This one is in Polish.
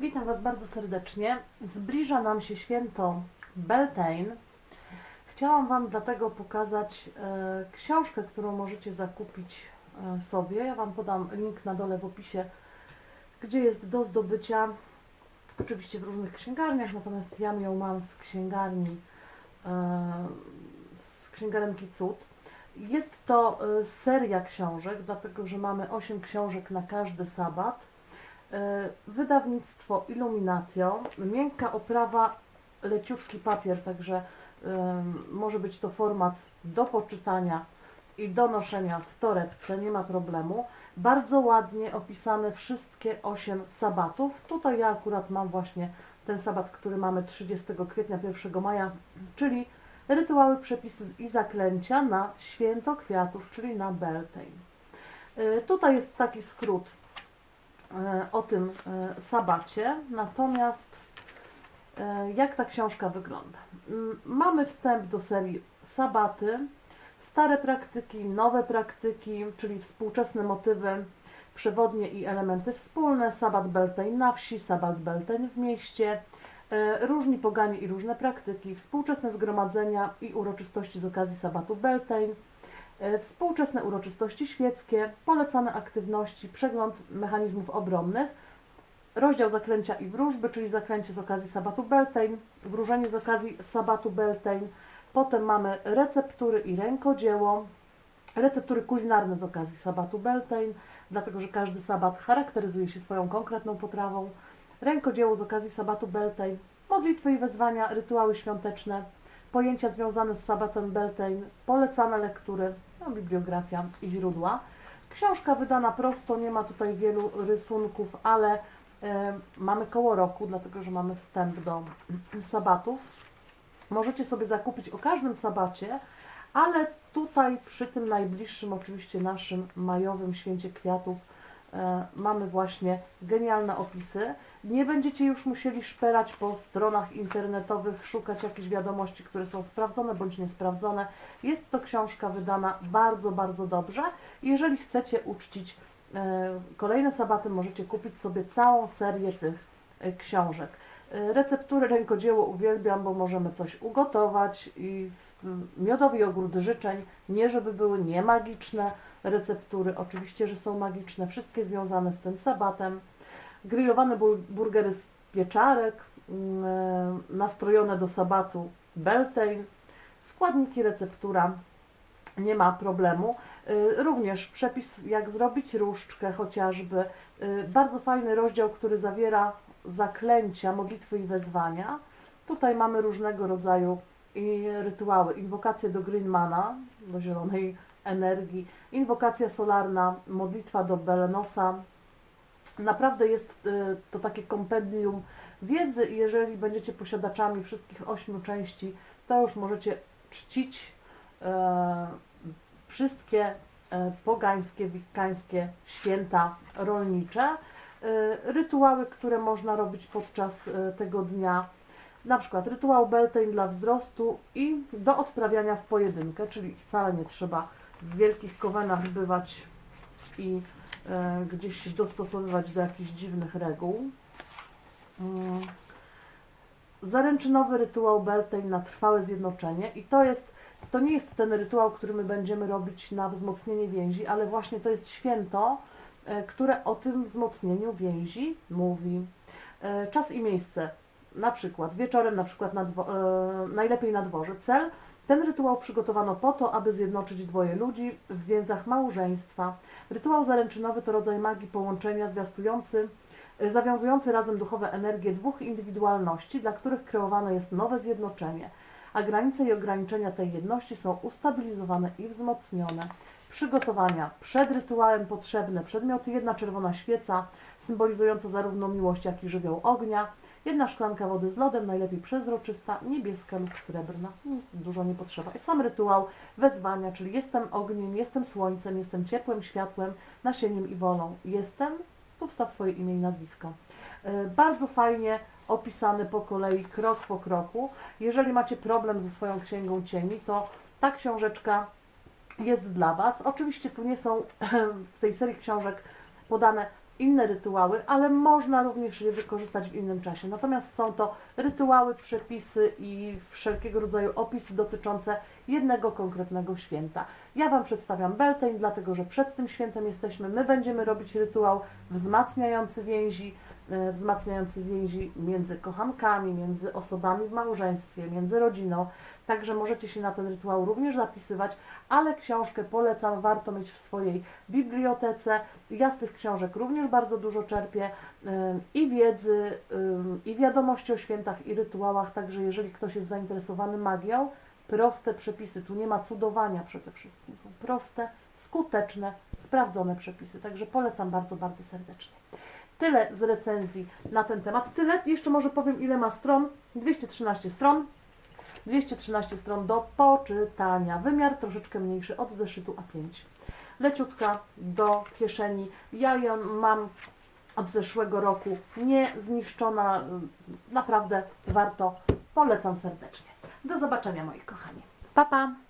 Witam Was bardzo serdecznie. Zbliża nam się święto Beltane. Chciałam Wam dlatego pokazać e, książkę, którą możecie zakupić e, sobie. Ja Wam podam link na dole w opisie, gdzie jest do zdobycia. Oczywiście w różnych księgarniach, natomiast ja ją mam z księgarni, e, z księgarenki Cud. Jest to seria książek, dlatego że mamy 8 książek na każdy sabat. E, Wydawnictwo Illuminatio, miękka oprawa, leciutki papier, także em, może być to format do poczytania i do noszenia w torebce, nie ma problemu. Bardzo ładnie opisane wszystkie 8 sabatów. Tutaj ja akurat mam właśnie ten sabat, który mamy 30 kwietnia, 1 maja, czyli rytuały, przepisy i zaklęcia na święto kwiatów, czyli na Beltane. E, Tutaj jest taki skrót e, o tym e, sabacie, natomiast e, jak ta książka wygląda? Mamy wstęp do serii sabaty, stare praktyki, nowe praktyki, czyli współczesne motywy, przewodnie i elementy wspólne, sabat Beltane na wsi, sabat Beltane w mieście, e, różni poganie i różne praktyki, współczesne zgromadzenia i uroczystości z okazji sabatu Beltane, E, Współczesne uroczystości świeckie, polecane aktywności, przegląd mechanizmów obronnych, rozdział zaklęcia i wróżby, czyli zaklęcie z okazji sabatu Beltane, wróżenie z okazji sabatu Beltane, potem mamy receptury i rękodzieło, receptury kulinarne z okazji sabatu Beltane, dlatego że każdy sabat charakteryzuje się swoją konkretną potrawą, rękodzieło z okazji sabatu Beltane, modlitwy i wezwania, rytuały świąteczne, pojęcia związane z sabatem Beltane, polecane lektury, no, bibliografia i źródła. Książka wydana prosto, nie ma tutaj wielu rysunków, ale e, mamy koło roku, dlatego że mamy wstęp do sabatów. Możecie sobie zakupić o każdym sabacie, ale tutaj przy tym najbliższym, oczywiście naszym majowym święcie kwiatów, mamy właśnie genialne opisy. Nie będziecie już musieli szperać po stronach internetowych, szukać jakichś wiadomości, które są sprawdzone bądź niesprawdzone. Jest to książka wydana bardzo, bardzo dobrze. Jeżeli chcecie uczcić e, kolejne sabaty, możecie kupić sobie całą serię tych e, książek. E, Receptury rękodzieło uwielbiam, bo możemy coś ugotować i miodowy jogurt życzeń, nie żeby były niemagiczne receptury, oczywiście, że są magiczne, wszystkie związane z tym sabatem. Grillowane bur- burgery z pieczarek, e, nastrojone do sabatu Beltane, składniki, receptura, nie ma problemu. Y, Również przepis, jak zrobić różdżkę chociażby. Bardzo fajny rozdział, który zawiera zaklęcia, modlitwy i wezwania. Tutaj mamy różnego rodzaju rytuały. Inwokacje do Greenmana, do zielonej energii, inwokacja solarna, modlitwa do Belenosa. Naprawdę jest y, to takie kompendium wiedzy i jeżeli będziecie posiadaczami wszystkich ośmiu części, to już możecie czcić e, wszystkie e, pogańskie, wikańskie święta rolnicze, rytuały, które można robić podczas e, tego dnia, na przykład rytuał Beltane dla wzrostu i do odprawiania w pojedynkę, czyli wcale nie trzeba w wielkich kowenach bywać i e, gdzieś się dostosowywać do jakichś dziwnych reguł. Mm. Zaręczynowy rytuał Beltane na trwałe zjednoczenie i to jest to nie jest ten rytuał, który my będziemy robić na wzmocnienie więzi, ale właśnie to jest święto, które o tym wzmocnieniu więzi mówi. E, Czas i miejsce, na przykład wieczorem, na przykład na e, najlepiej na dworze. Cel, ten rytuał przygotowano po to, aby zjednoczyć dwoje ludzi w więzach małżeństwa. Rytuał zaręczynowy to rodzaj magii połączenia zwiastujący, e, zawiązujący razem duchowe energie dwóch indywidualności, dla których kreowane jest nowe zjednoczenie a granice i ograniczenia tej jedności są ustabilizowane i wzmocnione. Przygotowania przed rytuałem potrzebne przedmioty, jedna czerwona świeca symbolizująca zarówno miłość, jak i żywioł ognia, jedna szklanka wody z lodem, najlepiej przezroczysta, niebieska lub srebrna. Mm, Dużo nie potrzeba. I sam rytuał wezwania, czyli jestem ogniem, jestem słońcem, jestem ciepłem, światłem, nasieniem i wolą. Jestem, tu wstaw swoje imię i nazwisko. E, Bardzo fajnie opisane po kolei, krok po kroku. Jeżeli macie problem ze swoją księgą cieni, to ta książeczka jest dla Was. Oczywiście tu nie są w tej serii książek podane inne rytuały, ale można również je wykorzystać w innym czasie. Natomiast są to rytuały, przepisy i wszelkiego rodzaju opisy dotyczące jednego konkretnego święta. Ja Wam przedstawiam Beltane, dlatego że przed tym świętem jesteśmy. My będziemy robić rytuał wzmacniający więzi, wzmacniający więzi między kochankami, między osobami w małżeństwie, między rodziną. Także możecie się na ten rytuał również zapisywać, ale książkę polecam, warto mieć w swojej bibliotece. Ja z tych książek również bardzo dużo czerpię ym, i wiedzy, ym, i wiadomości o świętach i rytuałach. Także jeżeli ktoś jest zainteresowany magią, proste przepisy, tu nie ma cudowania przede wszystkim, są proste, skuteczne, sprawdzone przepisy. Także polecam bardzo, bardzo serdecznie. Tyle z recenzji na ten temat. Tyle, jeszcze może powiem ile ma stron. 213 stron. 213 stron do poczytania. Wymiar troszeczkę mniejszy od zeszytu A5. Leciutka do kieszeni. Ja ją mam od zeszłego roku. Nie zniszczona. Naprawdę warto. Polecam serdecznie. Do zobaczenia moi kochani. Pa, pa!